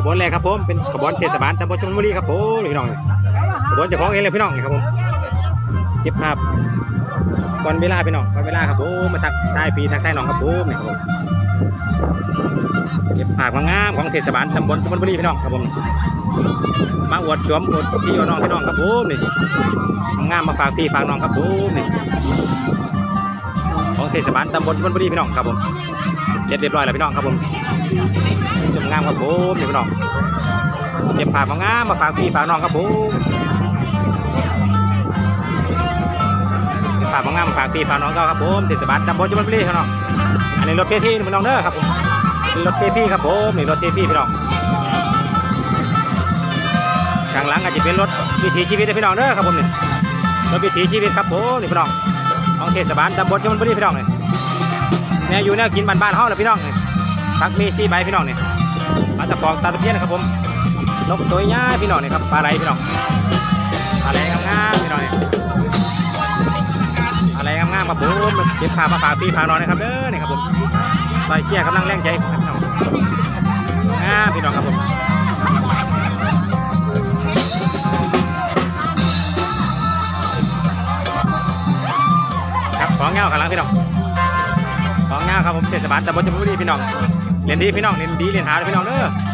ขบวนแรกครับผมเป็นขบวนเทศบาลตำบลชลบุรีครับผมพี่น้องขบวนเจ้าของเองเลยพี่น้องครับผมเก็บภาพก่อนเวลาพี่น้องก่อนเวลาครับผมมาทักทายพี่ทักทายน้องครับผมนี่ครับผมเก็บภาพงามของเทศบาลตำบลชลบุรีพี่น้องครับผมมาอวดชมอวดพี่อวดน้องพี่น้องครับผมนี่งามมาฝากพี่ฝากน้องครับผมนี่ของเทศบาลตำบลชลบุรีพี่น้องครับผมเสร็จเรียบร้อยแล้วพี่น้องครับผม ชมงามครับผมนี่พี่น้องเก็บภาพมางามมาฝากพี่ฝากน้องครับผมเก็บภาพมางามมาฝากพี่ฝากน้องก็ครับผมเทศบาลตำบลจุฬาบุรีครับน้องอันนี้รถเทพี่พี่น้องเด้อครับผมนี่รถเทพี่ครับผมนี่รถเทพี่พี่น้องข้างหลังอาจจะเป็นรถวิถีชีวิตพี่น้องเด้อครับผมนี่รถวิถีชีวิตครับผมนี่พี่น้องของเทศบาลตำบลจุฬาบุรีพี่น้องเนี่แนวอยู่แนวกินบ้านๆเฮาเลยพี่น้องนี่พักมีสี่ใบพี่น้องเนี่ย ปลาตะปองตาตะเพียนนะครับผมนกตัวใหญ่พี่น้องนี่ครับปลาไหลพี่น้องปลาไหลงามๆพี่น้องนี่ปลาไหลงามๆครับผมเก็บพามาฝากพี่ฝานองนะครับเด้อนี่ครับผมซอยเชี่ยกำลังแรงใจพี่น้องงามพี่น้องครับผมครับของเงาข้างหลังพี่น้องของเงาครับผมเทศบาลตำบลจมูกดีพี่น้อง เรียนดีพี่น้องเรียนดีเรียนหาเลยพี่น้องเด้อ